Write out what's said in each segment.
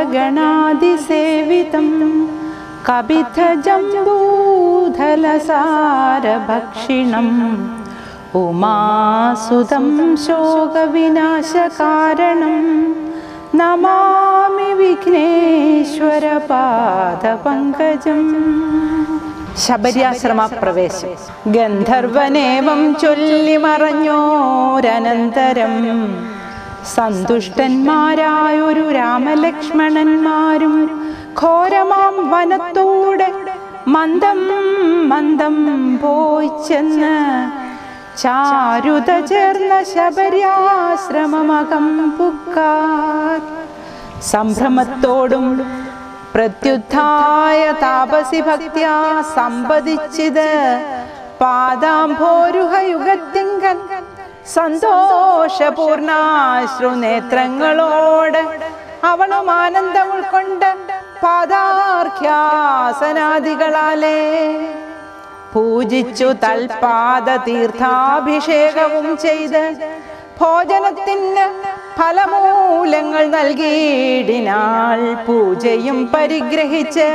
भूतगणादिसेवितं कपिथजम्बूधलसारभक्षिणम् उमासुतं शोकविनाशकारणं നമാമി വിഘ്നേശ്വരപാദപങ്കജം ശബര്യാശ്രമ പ്രവേശം ഗന്ധർവനേവം ചൊല്ലി മറഞ്ഞോരനന്തരം സന്തുഷ്ടന്മാരായൊരു രാമലക്ഷ്മണന്മാരും ഘോരമാം വനത്തോടെ മന്ദം മന്ദം പോയി ചെന്ന് ചാരുത ചേർന്ന ശബര്യാശ്രമമകം പുക്കാർ. സംഭ്രമത്തോടും പ്രത്യുദ്ധായ താപസി ഭക്തിയാ സമ്പതിച്ചിത് പാദാംഭോരുഹയുഗത്തിങ്കൻ സന്തോഷപൂർണാശ്രു ശ്രുനേത്രങ്ങളോട് അവളും ആനന്ദം ഉൾക്കൊണ്ട് പാദാർഘ്യാസനാദികളാലേ പൂജിച്ചു തൽപാദ തീർത്ഥാഭിഷേകവും ചെയ്ത് ഭോജനത്തിന് ഫലമൂലങ്ങൾ നൽകിയിടിനാൾ പൂജയും പരിഗ്രഹിച്ച്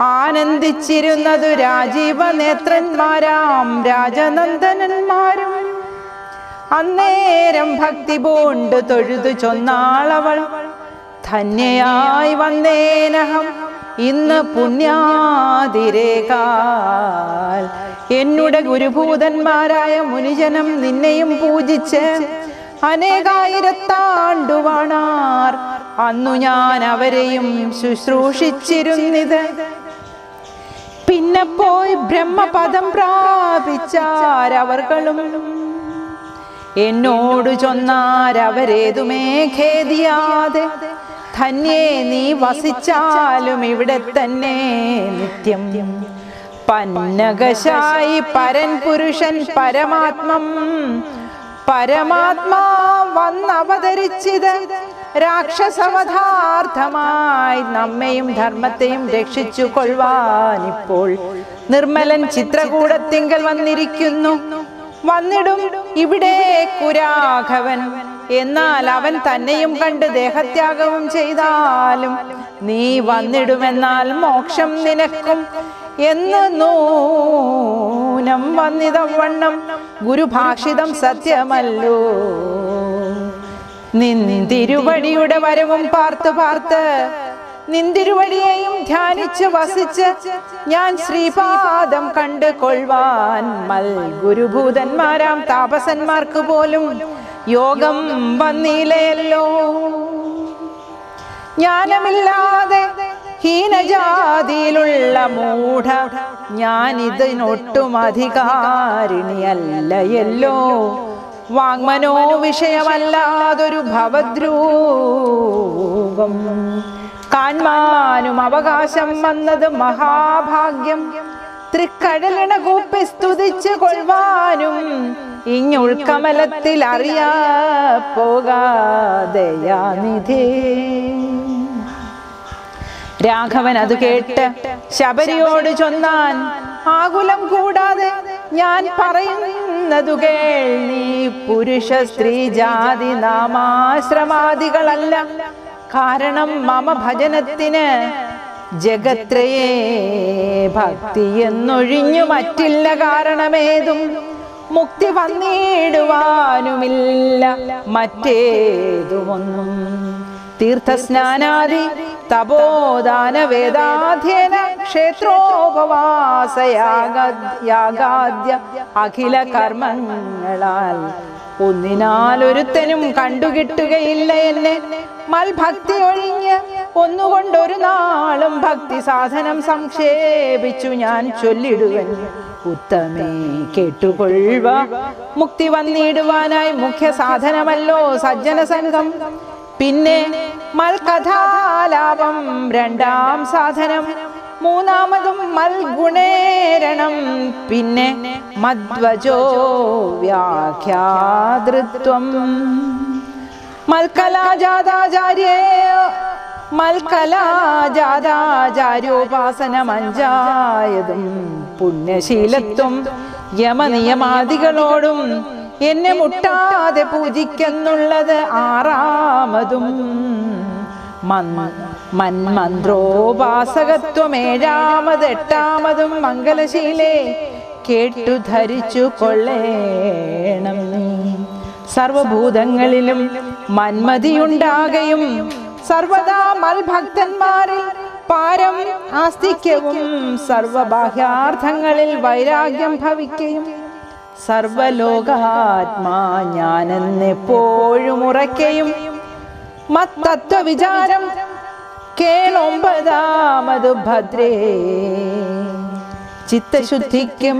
ആനന്ദിച്ചിരുന്നതു രാജീവ നേത്രന്മാരാം രാജനന്ദനന്മാരും. അന്നേരം ഭക്തി പൂണ്ട് തൊഴുതു ചൊന്നാളവൾ. ധന്യയായി വന്നേനഹം ഇന്ന് പുണ്യാതിരേകാൽ. എന്നുടെ ഗുരുഭൂതന്മാരായ മുനിജനം നിന്നെയും പൂജിച്ച് അനേകായിരത്താണ്ടുവാണാർ. അന്നു ഞാൻ അവരെയും ശുശ്രൂഷിച്ചിരുന്നിത്. പിന്നെ പോയി ബ്രഹ്മപദം പ്രാപിച്ചാരവർകളും എന്നോട് ചൊന്നാരവരേതുമേ ഖേദിയാതെ? ധന്യേ നീ വസിച്ചാലും ഇവിടെ തന്നെ നിത്യം. പന്നകശായി പരൻ പുരുഷൻ പരമാത്മം. പരമാത്മാ വന്നവതരിച്ചിത് രാക്ഷസവധാർത്ഥമായി നമ്മയും ധർമ്മത്തെയും രക്ഷിച്ചു കൊള്ളുവാനിപ്പോൾ നിർമ്മലൻ ചിത്രകൂടത്തിങ്കൽ വന്നിരിക്കുന്നു. വന്നിടും ഇവിടെ കുരാഘവൻ. എന്നാൽ അവൻ തന്നെയും കണ്ട് ദേഹത്യാഗവും ചെയ്താലും നീ വന്നിടുമെന്നാൽ മോക്ഷം നിനക്കും. എന്ന് നൂനം വന്നിതവണ്ണം ഗുരുഭാഷിതം സത്യമല്ലോ. നിന്തിരുവടിയുടെ വരവും പാർത്ത് പാർത്ത് നിന്തിരുവടിയെയും ധ്യാനിച്ച് വസിച്ച് ഞാൻ ശ്രീപാദം കണ്ട് കൊള്ളുവാൻ മൽ ഗുരുഭൂതന്മാരാം താപസന്മാർക്ക് പോലും യോഗം വന്നില്ലയല്ലോ. ജ്ഞാനമില്ലാതെ ഹീനജാതിയിലുള്ള മൂഢ ഞാൻ ഇതിനൊട്ടും അധികാരിണിയല്ലയല്ലോ. വാങ്മനോ വിഷയമല്ലാതൊരു ഭവദ്രൂപം കാൺമാനും അവകാശം വന്നത് മഹാഭാഗ്യം. തൃക്കടലിണ കൂപ്പി സ്തുതിച്ച് കൊള്ളുവാനും ഇങ്ങുൾക്കമലത്തിൽ അറിയാ പോകാതയാനിധി രാഘവൻ അത് കേട്ട് ശബരിയോട് ചൊന്നാൻ ആകുലം കൂടാതെ ഞാൻ പറയുന്നതു കേൾ നീ പുരുഷ സ്ത്രീ ജാതി നാമാശ്രമാദികളല്ല. കാരണം മമ ഭജനത്തിന് ജഗത്രയേ ഭക്തി എന്നൊഴിഞ്ഞു മറ്റില്ല കാരണമേതും. മുക്തി വന്നിടുവാനുമില്ല മറ്റേതുമൊന്നും. തീർത്ഥസ്നാനാദി തപോദാന വേദാധ്യന ക്ഷേത്രോപവാസയാഗാദ്യ അഖില കർമ്മങ്ങളാൽ ഒന്നിനാൽ ഒരുത്തനും കണ്ടുകിട്ടുകയില്ല എന്നെ. മൽഭക്തി ഒഴിഞ്ഞ് ഒന്നുകൊണ്ടൊരു നാളും ഭക്തി സാധനം സംക്ഷേപിച്ചു ഞാൻ ചൊല്ലിടുവൻ. ഉത്തമേ കേട്ടുകൊള്ളുക മുക്തി വന്നിടുവാനായി മുഖ്യ സാധനമല്ലോ സജ്ജന സംഘം. പിന്നെ മൽകഥാലാപം രണ്ടാം സാധനം. മൂന്നാമതും മൽഗുണേരണം പിന്നെ മധ്വജോ വ്യാഖ്യാതൃത്വം. മൽക്കലാജാതാചാര്യേ മൽക്കലാജാതാചാര്യോപാസനമഞ്ചായതും പുണ്യശീലത്വം യമനിയമാദികളോടും എന്നെ മുട്ടാതെ പൂജിക്കുന്നുള്ളത് ആറാമതും മന്മന്ത്രോപാസകത്വം ഏഴാമത് എട്ടാമതും മംഗലശീലേ കേട്ടു ധരിച്ചു കൊള്ളേണം സർവഭൂതങ്ങളിലും മന്മതിയുണ്ടാകയും സർവദാ മൽഭക്തന്മാരിൽ പാരം ആസ്തിക്യവും സർവബാഹ്യാർത്ഥങ്ങളിൽ വൈരാഗ്യം ഭവിക്കയും സർവലോകാത്മാ ഞാനെന്നെപ്പോഴും ഉറയ്ക്കയും മത്തത്വ വിചാരം കേളൊമ്പതാമതു ഭദ്രേ. ചിത്തശുദ്ധിക്കും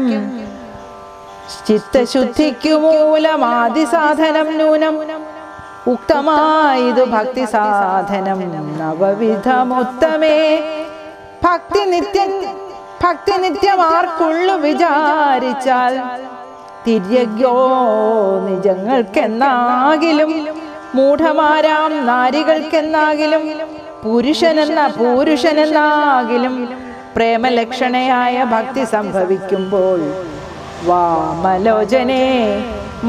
ചിത്തശുദ്ധിക്കു മൂലമാദി സാധനം നൂനം. ഉക്തമായതു ഭക്തി സാധനം നവവിധമുത്തമേ. ഭക്തി നിത്യം ഭക്തി നിത്യമാർക്കുള്ളു വിചാരിച്ചാൽ തിര്യജ്ഞോ നിജങ്ങൾക്കെന്നാകിലും മൂഢമാരാം നാരികൾക്കെന്നാകിലും പുരുഷനെന്ന പുരുഷനെന്നാകിലും പ്രേമലക്ഷണയായ ഭക്തി സംഭവിക്കുമ്പോൾ വാമലോചനെ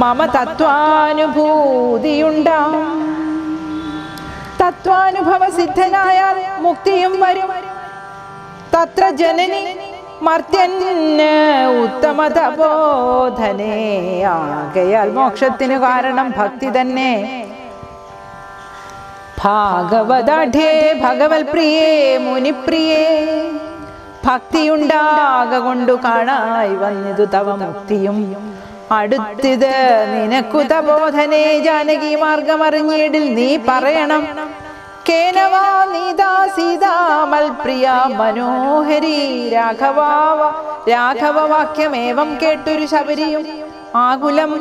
മമ തത്വാനുഭൂതിയുണ്ടാം തത്വാനുഭവ സിദ്ധനായാൽ മുക്തിയും വരും. തത്ര ജനനി മർത്യന് ഉത്തമ തപോധനേ. ആകയാൽ മോക്ഷത്തിനു കാരണം ഭക്തി തന്നെ. ഭാഗവതാഠ്യേ ഭഗവത് പ്രിയേ മുനിപ്രിയേ. ഭക്തിയുണ്ടാക കൊണ്ടു കാണായി വന്നിതു തവ മുക്തിയും. അടുത്തിത് നിനക്കു തബോധനേ ജാനകി മാർഗം അറിഞ്ഞിടിൽ നീ പറയണം. കേനവാ നീതാ സീതാമൽ മനോഹരി രാഘവാവ രാഘവവാക്യമേവം കേട്ടൊരു ശബരിയും. ആകുലം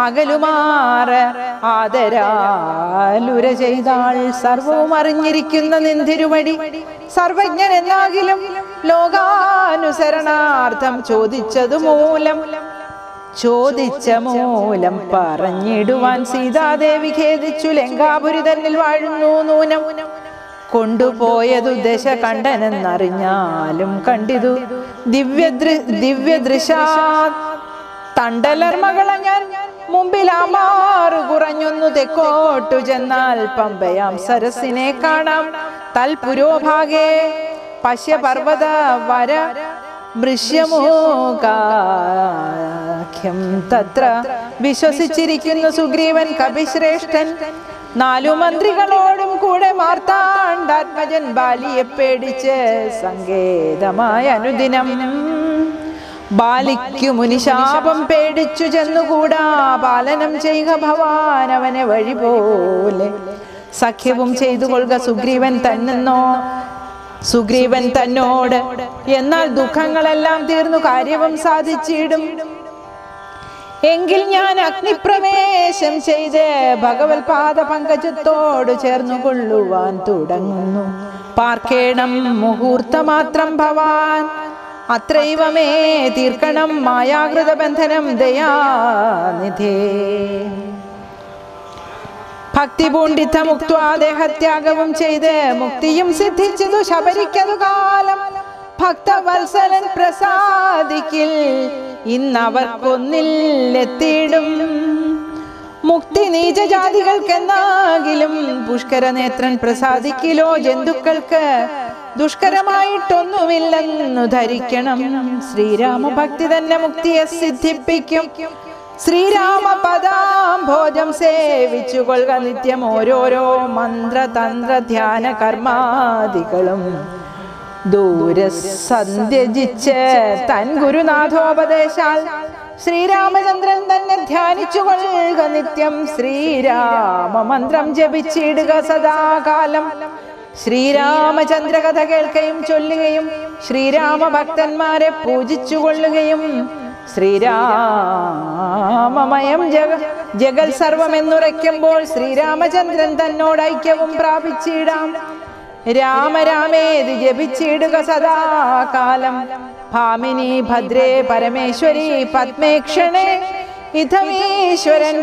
അകലുമാറ് ആദരാലുര ചെയ്താൾ സർവവും അറിഞ്ഞിരിക്കുന്ന നിന്തിരുവടി സർവജ്ഞൻ എന്നാകിലും ലോകാനുസരണാർത്ഥം ചോദിച്ചതു മൂലം. ചോദിച്ച മൂലം പറഞ്ഞിടുവാൻ സീതാദേവി ഖേദിച്ചു ലങ്കാപുരി തന്നിൽ വാഴുന്നു നൂനം. കൊണ്ടുപോയതു ദശ കണ്ടനെന്നറിഞ്ഞാലും കണ്ടിതു. ദിവ്യദൃ ദിവ്യദൃശാ തണ്ടലർ ഞാൻ ഞാൻ മുമ്പിലാമാറു കുറഞ്ഞൊന്നു തെക്കോട്ടു ചെന്നാൽ പമ്പയാം സരസിനെ കാണാം. തൽപുരോഭാഗേ പശ്യ പർവത വര മൃശ്യമോകാഖ്യം. തത്ര വിശ്വസിച്ചിരിക്കുന്നു സുഗ്രീവൻ കപിശ്രേഷ്ഠൻ. നാലു മന്ത്രികളോടും കൂടെ മാർത്താണ്ടാത്മജൻ ബാലിയെ പേടിച്ച് സങ്കേതമായ അനുദിനം. ബാലിക്കു മുനിശാപം പേടിച്ചു ചെന്നുകൂടാ. പാലനം ചെയ്യുക ഭവാൻ അവനെ വഴി പോലെ സഖ്യവും ചെയ്തു കൊള്ളുക സുഗ്രീവൻ തന്നെന്നോ സുഗ്രീവൻ തന്നോട്. എന്നാൽ ദുഃഖങ്ങളെല്ലാം തീർന്നു കാര്യവും സാധിച്ചിടും. എങ്കിൽ ഞാൻ അഗ്നിപ്രവേശം ചെയ്ത് ഭഗവത് പാദ പങ്കജത്തോട് ചേർന്നു കൊള്ളുവാൻ തുടങ്ങുന്നു. പാർക്കേണം മുഹൂർത്തമാത്രം ഭവാൻ. അത്രൈവമേ തീർക്കണം മായാകൃത ബന്ധനം ദയാനിധേ. ഭക്തി പൂണ്ടിത്ത മുക്വാ ദേഹത്യാഗവും ചെയ്ത് മുക്തിയും സിദ്ധിച്ചതു ശബരിക്കതു കാലം. ഭക്തവത്സലൻ പ്രസാദിക്കിൽ ഇന്നവർക്കൊന്നില്ലെത്തിയിടും. മുക്തി നീചജാതികൾക്കെന്നാകിലും പുഷ്കരനേത്രൻ പ്രസാദിക്കിലോ ജന്തുക്കൾക്ക് ദുഷ്കരമായിട്ടൊന്നുമില്ലെന്നു ധരിക്കണം. ശ്രീരാമ ഭക്തി തന്നെ മുക്തിയെ സിദ്ധിപ്പിക്കും. ശ്രീരാമ പദാംഭോജം സേവിച്ചു കൊള്ളുക നിത്യം ഓരോരോ മന്ത്രതന്ത്ര ധ്യാന കർമാദികളും. ദൂരെ സന്ധ്യജിച്ച് തൻ ഗുരുനാഥോപദേശാൽ ശ്രീരാമചന്ദ്രൻ തന്നെ ധ്യാനിച്ചു കൊള്ളുക നിത്യം. ശ്രീരാമ മന്ത്രം ജപിച്ചിടുക സദാകാലം. ശ്രീരാമചന്ദ്ര കഥ കേൾക്കുകയും ചൊല്ലുകയും ശ്രീരാമ ഭക്തന്മാരെ പൂജിച്ചു കൊള്ളുകയും ശ്രീരാമമയം ജഗ ജഗൽ സർവം സർവമെന്നുറയ്ക്കുമ്പോൾ ശ്രീരാമചന്ദ്രൻ തന്നോട് ഐക്യവും പ്രാപിച്ചിടാം. രാമരാമേത് ജപിച്ചിടുക സദാകാലം. ഭാമിനി ഭദ്രേ പരമേശ്വരി പത്മേക്ഷണേ ഇതമീശ്വരൻ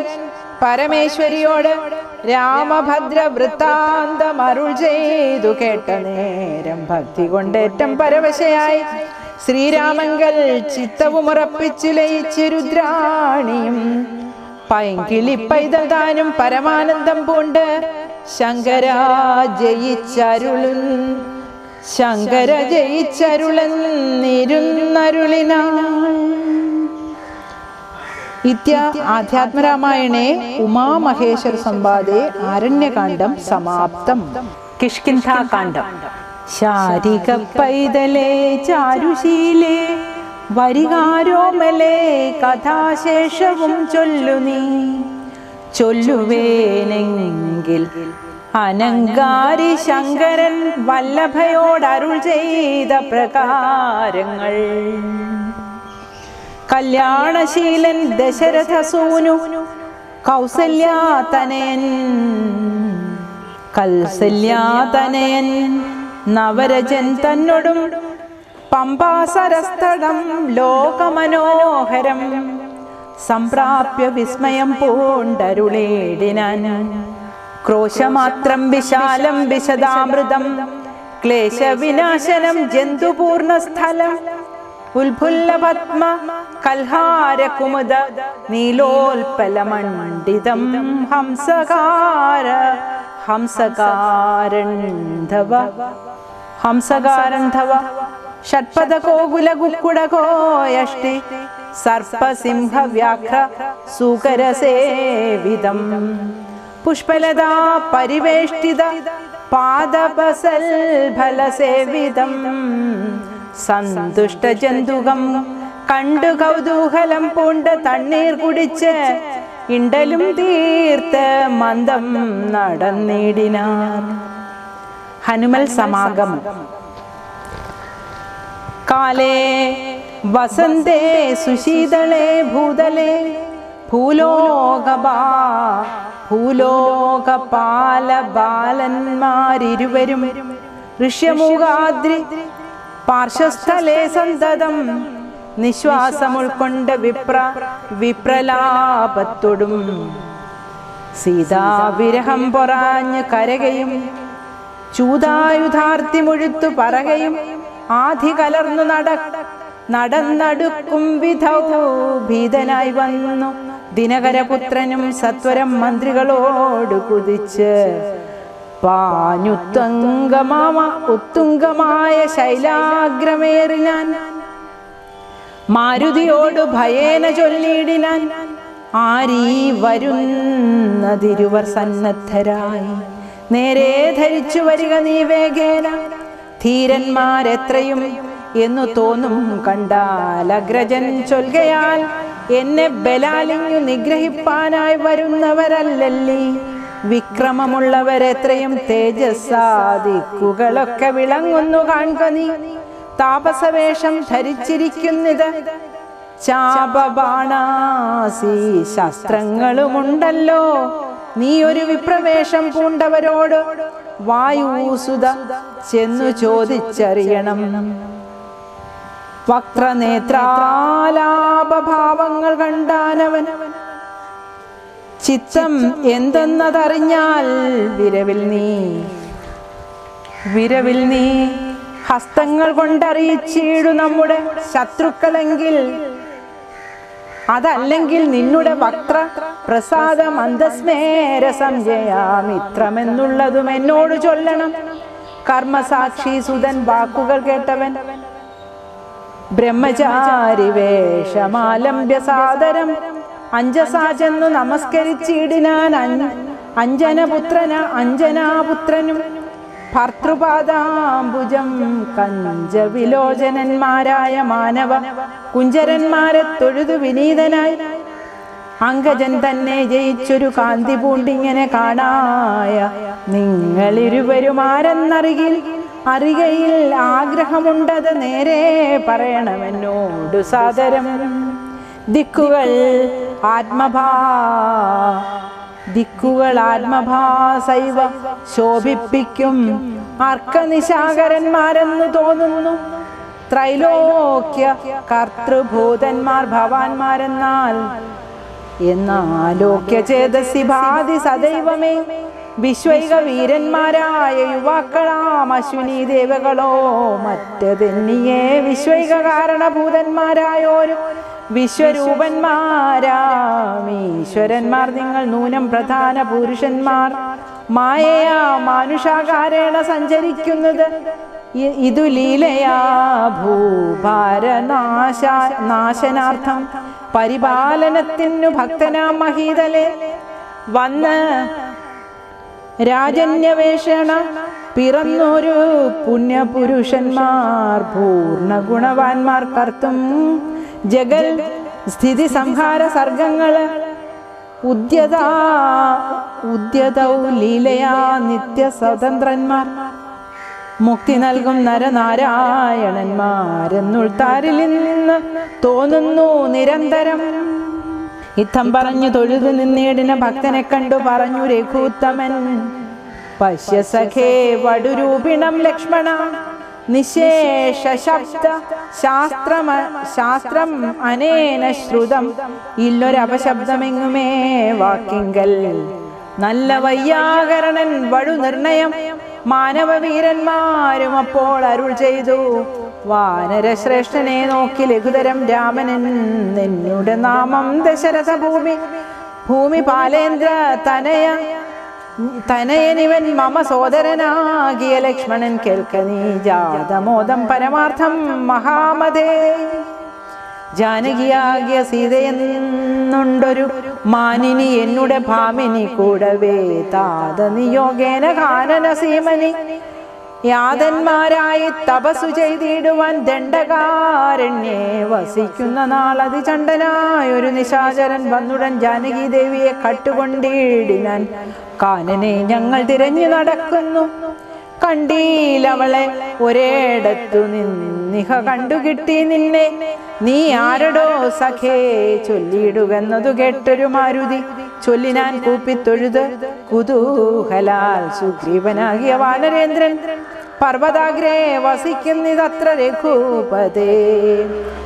പരമേശ്വരിയോട് രാമഭദ്ര വൃത്താന്തം അരുൾ ചെയ്തു കേട്ട നേരം ഭക്തി കൊണ്ടേറ്റം പരവശയായി. ശ്രീരാമങ്കൽ ചിത്തവും ഉറപ്പിച്ചു ലയിച്ചിരുദ്രാണിയും പൈങ്കിളി പൈതൽ താനും പരമാനന്ദം പൂണ്ട് ശങ്കര ജയിച്ചരുളുൻ ശങ്കര ജയിച്ചരുളന്നിരുന്നരുളിനാൾ. ഇത്യ ആധ്യാത്മരാമായണേ ഉമാമഹേശ്വര സംവാദേ ആരണ്യകാന്ഡം സമാപ്തം. കിഷ്കിന്ധാകാന്ഡം. ശാരിക പൈതലേ ചാരുശീലേ വരികാരോമലേ കഥാശേഷവും ചൊല്ലു നീ. ചൊല്ലുവേനെങ്കിൽ അനങ്കാരി ശങ്കരൻ വല്ലഭയോടരുൾ ചെയ്ത പ്രകാരങ്ങൾ. കല്യാണശീലൻ ദശരഥസൂനു കൗസല്യാതനയൻ. കൽസല്യാതനയൻ നവരജൻ തന്നോടും പമ്പാസരസ്ഥടം ലോകമനോഹരം. സംപ്രാപ്യ വിസ്മയം പൂണ്ടരുളേടിനാൻ. ക്രോശമാത്രം വിശാലം വിശദാമൃതം. ക്ലേശവിനാശനം ജന്തുപൂർണ സ്ഥലം ഉൽഫുല്ലപത്മ കൽഹാരകുമുദ നീലോൽപലമണ്ഡിതം ഹംസകാര ഹംസകാരന്ധവ ഹംസകാരന്ധവ ഷഡ്പദകോകുല കുക്കുടകോയഷ്ടി സർപ്പസിംഹ വ്യാഘ്ര സൂകരസേവിതം. പുഷ്പലതാ പരിവേഷ്ടിത പാദപസൽ ഫലസേവിതം സന്തുഷ്ടജന്തുകം കണ്ടു കൗതൂഹലം പൂണ്ട തണ്ണീർ കുടിച്ച് ഇണ്ടലും തീർത്ത് മന്ദം നടന്നിടിനാർ ഹനുമൽ സമാഗമം. കാലേ വസന്തേ സുശീതളേ ഭൂതലേ ഭൂലോകബാ ഭൂലോകപാല ബാലന്മാരിരുവരും ഋഷ്യമൂകാദ്രി പാർശ്വസ്ഥലേ സന്തതം. നിശ്വാസം ഉൾക്കൊണ്ട് വിപ്ര വിപ്രലാപത്തൊടും. സീതാവിരഹം പൊറാഞ്ഞ് കരകയും ചൂതായുധാർത്തി മുഴുത്തു പറകയും ആധി കലർന്നു നട നടന്നടുക്കും വിധൗ ഭീതനായി വന്നു. ദിനകരപുത്രനും സത്വരം മന്ത്രികളോട് കുതിച്ച് പാഞ്ഞുത്തുംഗമാമ ശൈലാഗ്രമേറി ഞാൻ. മാരുതിയോട് ഭയേന ചൊല്ലിയിടിനാൻ. ആരീ വരുന്നതിരുവർ സന്നദ്ധരായി. നേരെ ധരിച്ചു വരിക നീ വേഗേന. ധീരന്മാരെത്രയും എന്നു തോന്നും കണ്ടാൽ അഗ്രജൻ ചൊൽകയാൽ എന്നെ ബലാലിഞ്ഞു നിഗ്രഹിപ്പാനായി വരുന്നവരല്ലല്ലി. വിക്രമമുള്ളവരെത്രയും തേജസ്സാദിക്കുകളൊക്കെ വിളങ്ങുന്നു കാൺക നീ. താപസവേഷം ധരിച്ചിരിക്കുന്നിത് ചാപബാണാസി ശസ്ത്രങ്ങളുമുണ്ടല്ലോ. നീ ഒരു വിപ്രവേഷം പൂണ്ടവരോട് വായുസുത ചെന്നു ചോദിച്ചറിയണം. വക്രനേത്രാലാപഭാവങ്ങൾ കണ്ടാനവൻ ചിത്തം എന്തെന്നതറിഞ്ഞാൽ വിരവിൽ നീ. വിരവിൽ നീ ഹസ്തങ്ങൾ കൊണ്ടറിയിച്ചിടു നമ്മുടെ ശത്രുക്കളെങ്കിൽ. അതല്ലെങ്കിൽ നിന്നുടെ വക്ര പ്രസാദം മന്ദസ്മേര സംജയാമിത്രമെന്നുള്ളതും എന്നോട് ചൊല്ലണം. കർമ്മസാക്ഷി സുതൻ വാക്കുകൾ കേട്ടവൻ. ബ്രഹ്മചാരി വേഷമാലംബ്യ സാദരം അഞ്ജസാ ചെന്നു നമസ്കരിച്ചിടിനാൻ അഞ്ജനപുത്രന അഞ്ജനാപുത്രനും. ഭർത്തൃപാദാംബുജം കഞ്ചവിലോചനന്മാരായ മാനവ കുഞ്ചരന്മാരെ തൊഴുതു വിനീതനായി. അങ്കജൻ തന്നെ ജയിച്ചൊരു കാന്തി പൂണ്ടിങ്ങനെ കാണായ നിങ്ങളിരുവരും ആരെന്നറികിൽ അറികയിൽ ആഗ്രഹമുണ്ടത് നേരെ പറയണമെന്നോടു സാദരം. ദിക്കുകൾ ആത്മഭാ ദിക്കുകൾ ആത്മഭാസൈവ ശോഭിപ്പിക്കും. അർക്കനിശാകരന്മാരെന്ന് തോന്നുന്നു. ത്രൈലോക്യ കർത്തൃഭൂതന്മാർ ഭവാന്മാരെന്നാൽ എന്നാലോക്യ ചേതസി ഭാതി സദൈവമേ. വിശ്വൈക വീരന്മാരായ യുവാക്കളാം അശ്വിനി ദേവകളോ മറ്റതെന്നിയേ വിശ്വൈക കാരണഭൂതന്മാരായോരും വിശ്വരൂപന്മാരാം. ഈശ്വരന്മാർ നിങ്ങൾ നൂനം പ്രധാന പുരുഷന്മാർ. മായയാ മാനുഷാകാരേണ സഞ്ചരിക്കുന്നത്. ഇതു ലീലയാ ഭൂഭാരനാശ നാശനാർത്ഥം. പരിപാലനത്തിനു ഭക്തനാം മഹീതലെ. വന്ന് രാജന്യവേഷണ പിറന്നൊരു പുണ്യപുരുഷന്മാർ പൂർണ ഗുണവാന്മാർ കർത്തും ജഗൽ സ്ഥിതി സംഹാര ഉദ്യതൗ ലീലയാ നിത്യ സ്വതന്ത്രന്മാർ മുക്തി നൽകും നരനാരായണന്മാരെന്നുൾത്താരിൽ നിന്ന് തോന്നുന്നു നിരന്തരം. ഇത്തം പറഞ്ഞു തൊഴുതു നിന്നേടിന ഭക്തനെ കണ്ടു പറഞ്ഞു രഘുത്തമൻ. പശ്യസഖേ വടുരൂപിണം ലക്ഷ്മണ. നിശേഷ ശബ്ദ ശാസ്ത്രമ ശാസ്ത്രം അനേന ശ്രുതം. ഇല്ലൊരപശബ്ദമെങ്ങുമേ? വാക്കിങ്കൽ. നല്ല വയ്യാകരണൻ വഴു നിർണയം. മാനവവീരന്മാരും അപ്പോൾ അരുൾ ചെയ്തു. വാനരശ്രേഷ്ഠനെ നോക്കി ലഘുതരം രാമനൻ നിന്നുടെ നാമം ദശരഥ ഭൂമി. ഭൂമി പാലേന്ദ്ര തനയ. തനയനിവൻ മമ സോദരനാകിയ ലക്ഷ്മണൻ കേൾക്ക നീ ജാതമോദം പരമാർത്ഥം മഹാമതേ ജാനകിയാകിയ സീതയെന്നുണ്ടൊരു മാനിനി എന്നുടെ ഭാമിനി കൂടവേ താത നിയോഗേന കാനന സീമനി യാതന്മാരായി തപസ്സു ചെയ്തിടുവാൻ ദണ്ഡകാരണ്യേ വസിക്കുന്ന നാളതി ചണ്ടനായൊരു നിശാചരൻ വന്നുടൻ ജാനകി ദേവിയെ കട്ടുകൊണ്ടിടിനാൻ. കാനനെ ഞങ്ങൾ തിരഞ്ഞു നടക്കുന്നു. കണ്ടീലവളെ ഒരേടത്തു നിന്നിഹ കണ്ടുകിട്ടി നിന്നെ. നീ ആരടോ സഖേ ചൊല്ലിയിടുകെന്നതു കേട്ടൊരു മാരുതി. ചൊല്ലിനാൻ കൂപ്പിത്തൊഴുത് കുതൂഹലാൽ സുഗ്രീവനാകിയ വാനരേന്ദ്രൻ പർവതാഗ്രേ വസിക്കുന്നിതത്ര രഘുപതേ.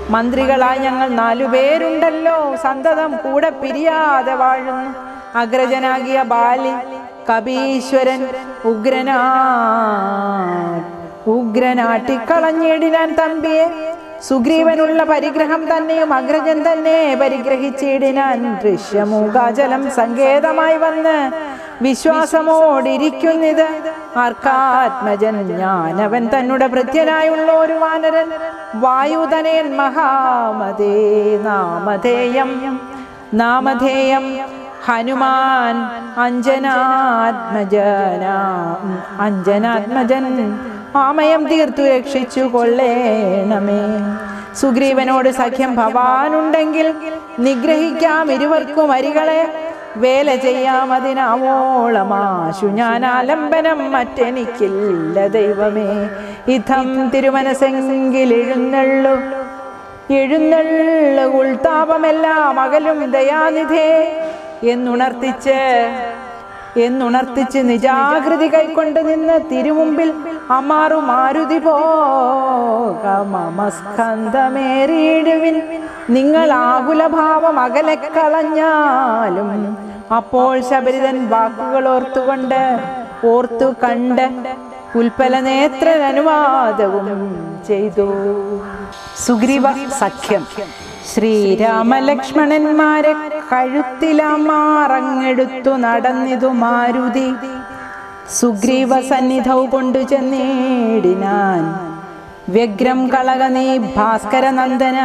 മന്ത്രികളായി ഞങ്ങൾ നാലുപേരുണ്ടല്ലോ സന്തതം കൂടെ പിരിയാതെ വാഴുന്നു അഗ്രജനാകിയ ബാലി കപീശ്വരൻ ഉഗ്രനാ ഉഗ്രനാട്ടിക്കളഞ്ഞിടിനാൻ തമ്പിയെ. സുഗ്രീവനുള്ള പരിഗ്രഹം തന്നെയും അഗ്രജൻ തന്നെ പരിഗ്രഹിച്ചിടിനാൻ ദൃശ്യമൂകാചലം സങ്കേതമായി വന്ന് വിശ്വാസമോടിരിക്കുന്നിത്. ആർക്കാത്മജൻ ഞാനവൻ തന്നുടെ ഭൃത്യനായുള്ള ഒരു വാനരൻ. വായുധനയൻ മഹാമതേ നാമധേയം. നാമധേയം. ഹനുമാൻ അഞ്ജനാത്മജന. അഞ്ജനാത്മജൻ ആമയം തീർത്തു രക്ഷിച്ചു കൊള്ളേണമേ. സുഗ്രീവനോട് സഖ്യം ഭവാനുണ്ടെങ്കിൽ നിഗ്രഹിക്കാം ഇരുവർക്കും അരികളെ. വേല ചെയ്യാം അതിനാവോളമാശു ഞാൻ ആലംബനം മറ്റെനിക്കില്ല ദൈവമേ. ഇതം തിരുമനസെങ്കിൽ എഴുന്നള്ളു. എഴുന്നള്ളു ഉൾതാപമെല്ലാം അകലും ദയാനിധേ. എന്നുണർത്തിച്ച് എന്നുണർത്തിച്ച് നിജാകൃതി കൈക്കൊണ്ട് നിന്ന് തിരുമുമ്പിൽ അമാറു മാരുതി പോകമസ്കന്ധമേറിയിടുവിൻ നിങ്ങൾ ആകുലഭാവം അകലെ കളഞ്ഞാലും അപ്പോൾ ശബരിതൻ വാക്കുകൾ ഓർത്തുകൊണ്ട് ഓർത്തു കണ്ട് ഉൽപ്പല നേത്ര അനുവാദവും ചെയ്തു. സുഗ്രീവ സഖ്യം. ശ്രീരാമലക്ഷ്മണന്മാരെ കഴുത്തിലമാറങ്ങെടുത്തു നടന്നിതു മാരുതി. സുഗ്രീവ സന്നിധൗ കൊണ്ടു ചെന്നേടിനാൻ വ്യഗ്രം ഭാസ്കര നന്ദന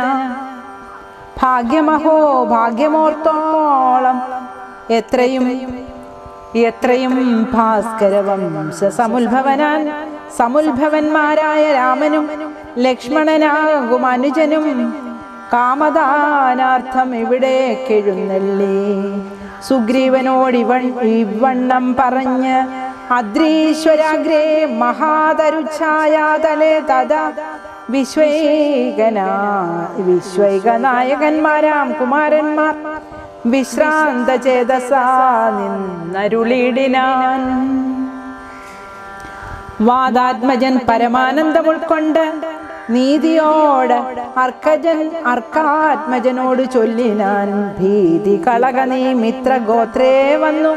ഭാഗ്യമഹോ ഭാഗ്യമോർത്തോളം. എത്രയും എത്രയും ഭാസ്കരവംശ സമുൽഭവനാൻ സമുൽഭവന്മാരായ രാമനും ലക്ഷ്മണനാകും അനുജനും. കാമദാനാർത്ഥം ഇവിടെ കെഴുന്നള്ളി സുഗ്രീവനോടിവൺ ഇവണ്ണം പറഞ്ഞ് അദ്രീശ്വരാഗ്രേ മഹാതരുച്ഛായാതലേ തഥാ വിശ്വൈകനാ വിശ്വൈകനായകന്മാരാം കുമാരന്മാർ വിശ്രാന്ത ചേതസാ നിന്നരുളിടിനാൻ വാദാത്മജൻ പരമാനന്ദം ഉൾക്കൊണ്ട് നീതിയോട് അർക്കജൻ അർക്കാത്മജനോട് ചൊല്ലിനാൻ ഭീതി കളക നീ മിത്ര ഗോത്രേ വന്നു.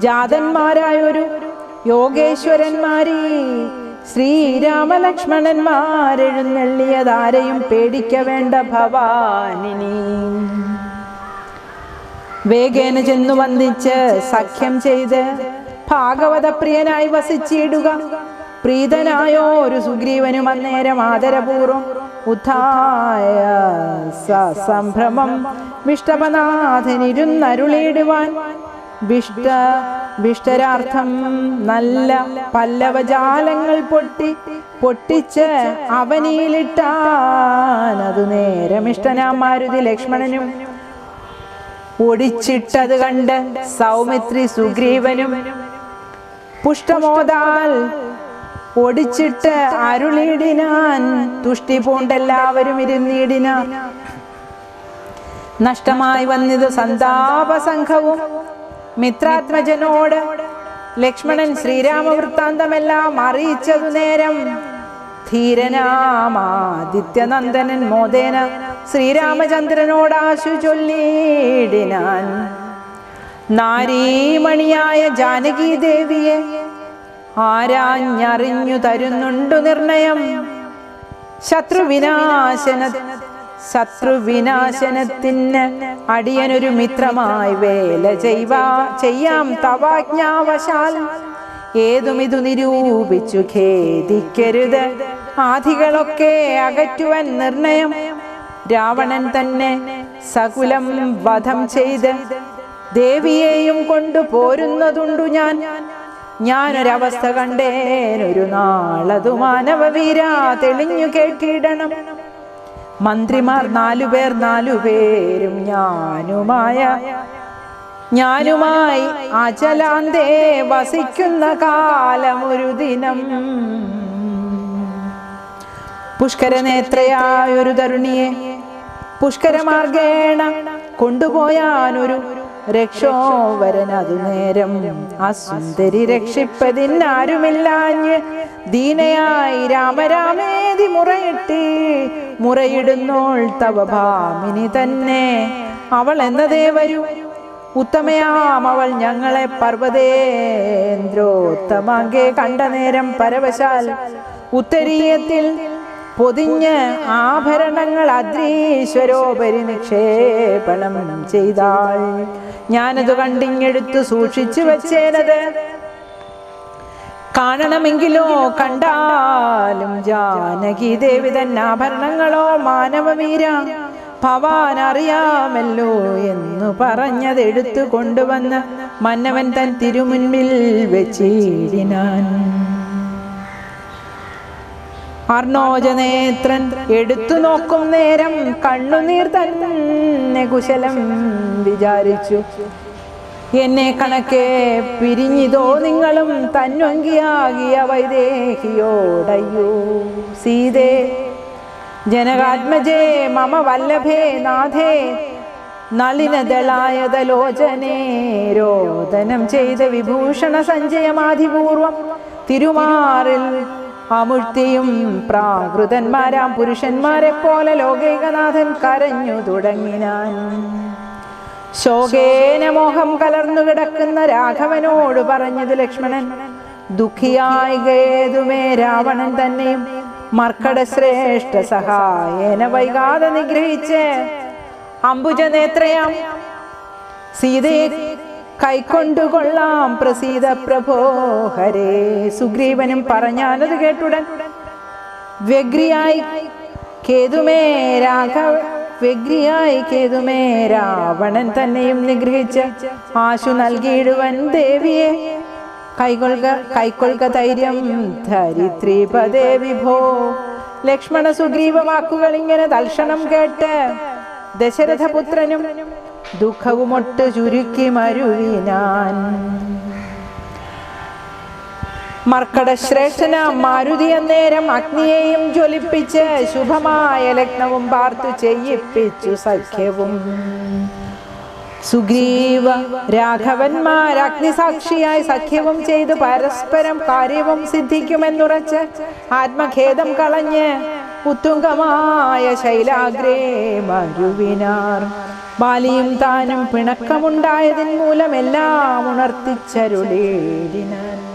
ജാതന്മാരായൊരു യോഗേശ്വരന്മാരീ ശ്രീരാമലക്ഷ്മണന്മാരെഴുന്നള്ളിയതാരെയും പേടിക്ക വേണ്ട ഭവാനിനി. വേഗേന ചെന്നു വന്ദിച്ച് സഖ്യം ചെയ്ത് ഭാഗവതപ്രിയനായി വസിച്ചിടുക. പ്രീതനായോ ഒരു സുഗ്രീവനും അന്നേരം ആദരപൂർവം ഉദ്ധായ സസംഭ്രമം വിഷ്ടപനാഥനിരുന്നരുളിയിടുവാൻ വിഷ്ട വിഷ്ടരാർത്ഥം നല്ല പല്ലവജാലങ്ങൾ പൊട്ടി പൊട്ടിച്ച് അവനിയിലിട്ടു അതു നേരം ഇഷ്ടനാം മാരുതി ലക്ഷ്മണനും ഒടിച്ചിട്ടത് കണ്ട് സൗമിത്രി സുഗ്രീവനും പുഷ്ടമോദാൽ ഒടിച്ചിട്ട് അരുളിടിനാൻ തുഷ്ടി പൂണ്ടെല്ലാവരും ഇരുന്നിടിന. നഷ്ടമായി വന്നത് സന്താപ സംഘവും മിത്രാത്മജനോട് ലക്ഷ്മണൻ ശ്രീരാമവൃത്താന്തമെല്ലാം അറിയിച്ചതു നേരം ധീരനാമാദിത്യനന്ദനൻ മോദേന ശ്രീരാമചന്ദ്രനോട് ശ്രീരാമചന്ദ്രനോടാശു ചൊല്ലിയിടിനാൻ. നാരീമണിയായ ജാനകി ദേവിയെ ആരാഞ്ഞറിഞ്ഞു തരുന്നുണ്ടു നിർണയം. ശത്രുവിനാശന ശത്രുവിനാശനത്തിന് അടിയനൊരു മിത്രമായി വേല ചെയ്വാ ചെയ്യാം തവാജ്ഞാവശാൽ. ഏതുമിതു നിരൂപിച്ചു ഖേദിക്കരുത്. ആധികളൊക്കെ അകറ്റുവൻ നിർണയം. രാവണൻ തന്നെ സകുലം വധം ചെയ്ത് ദേവിയെയും കൊണ്ടു പോരുന്നതുണ്ടു ഞാൻ. ഞാനൊരവസ്ഥ കണ്ടേനൊരു നാളതു മാനവവീര തെളിഞ്ഞു കേട്ടിടണം. മന്ത്രിമാർ നാലുപേർ നാലുപേരും ഞാനുമായ ഞാനുമായി അചലാന്തേ വസിക്കുന്ന കാലമൊരു ദിനം. പുഷ്കരനേത്രയായൊരു തരുണിയെ പുഷ്കരമാർഗേണ കൊണ്ടുപോയാനൊരു രക്ഷോവരൻ വരനതു നേരം സുന്ദരി രക്ഷിപ്പതിനാരുമില്ലാഞ്ഞ് ദീനയായി രാമരാമേതി മുറയിട്ട് മുറയിടുന്നോൾ തവ ഭാമിനി തന്നെ. അവൾ എന്നതേ വരൂ? ഉത്തമയാം അവൾ ഞങ്ങളെ പർവതേന്ദ്രോത്തമാങ്കെ കണ്ട നേരം പരവശാൽ ഉത്തരീയത്തിൽ പൊതിഞ്ഞ് ആഭരണങ്ങൾ അദ്രീശ്വരോപരി നിക്ഷേപണം ചെയ്താൾ ഞാനത് കണ്ടിങ്ങെടുത്ത് സൂക്ഷിച്ചു വച്ചേനത്. കാണണമെങ്കിലോ കണ്ടാലും ജാനകി ദേവി തന്നെ ആഭരണങ്ങളോ മാനവവീര ഭവാൻ അറിയാമല്ലോ എന്നു പറഞ്ഞത് എടുത്തു കൊണ്ടുവന്ന് മന്നവൻ തൻ തിരുമുൻപിൽ വെച്ചിടിനാൻ അർണോജനേത്രൻ എടുത്തു നോക്കും നേരം കണ്ണുനീർ തന്നെ കുശലം വിചാരിച്ചു. എന്നെ കണക്കെ പിരിഞ്ഞിതോ നിങ്ങളും തന്വങ്കിയാകിയ വൈദേഹിയോടയ്യോ? സീതേ ജനകാത്മജേ മമ വല്ലഭേ നാഥേ നളിനദളായതലോചനേ രോദനം ചെയ്ത വിഭൂഷണ സഞ്ചയമാധിപൂർവം തിരുമാറിൽ അമുഴ്ത്തിയും പ്രാകൃതന്മാരാം പുരുഷന്മാരെ പോലെ ലോകൈകനാഥൻ കരഞ്ഞു തുടങ്ങിനാൻ. ശോകേന മോഹം കലർന്നു കിടക്കുന്ന രാഘവനോട് പറഞ്ഞത് ലക്ഷ്മണൻ ദുഃഖിയായി ഗേതുമേ രാവണൻ തന്നെയും മർക്കട ശ്രേഷ്ഠ സഹായേന വൈകാതെ നിഗ്രഹിച്ച്. അംബുജനേത്രയാം സീതയെ കൈക്കൊണ്ടുകൊള്ളാം പ്രസീത പ്രഭോ. ഹരേ സുഗ്രീവനും പറഞ്ഞാലത് കേട്ടുടൻ. വ്യഗ്രിയായി കേതുമേ രാഘവ വ്യഗ്രിയായി കേതുമേ രാവണൻ തന്നെയും നിഗ്രഹിച്ച് ആശു നൽകിയിടുവൻ ദേവിയെ. കൈകൊള്ളുക കൈക്കൊള്ളുക ധൈര്യം ധരിത്രീപദേ വിഭോ. ലക്ഷ്മണ സുഗ്രീവ വാക്കുകൾ ഇങ്ങനെ തൽക്ഷണം കേട്ട് ദശരഥപുത്രനും ദുഃഖവുമൊട്ട് ചുരുക്കി മരുവിനാൻ മർക്കട ശ്രേഷ്ഠന മാരുതി അന്നേരം അഗ്നിയെയും ജ്വലിപ്പിച്ച് ശുഭമായ ലഗ്നവും പാർത്തു ചെയ്യിപ്പിച്ചു സഖ്യവും. സുഗ്രീവ രാഘവന്മാർ അഗ്നിസാക്ഷിയായി സഖ്യവും ചെയ്ത് പരസ്പരം കാര്യവും സിദ്ധിക്കുമെന്നുറച്ച് ആത്മഖേദം കളഞ്ഞ് ഉത്തുംഗമായ ശൈലാഗ്രേ മരുവിനാർ. ബാലിയും താനും പിണക്കമുണ്ടായതിൻ മൂലമെല്ലാം ഉണർത്തിച്ചരുളേടിനാൻ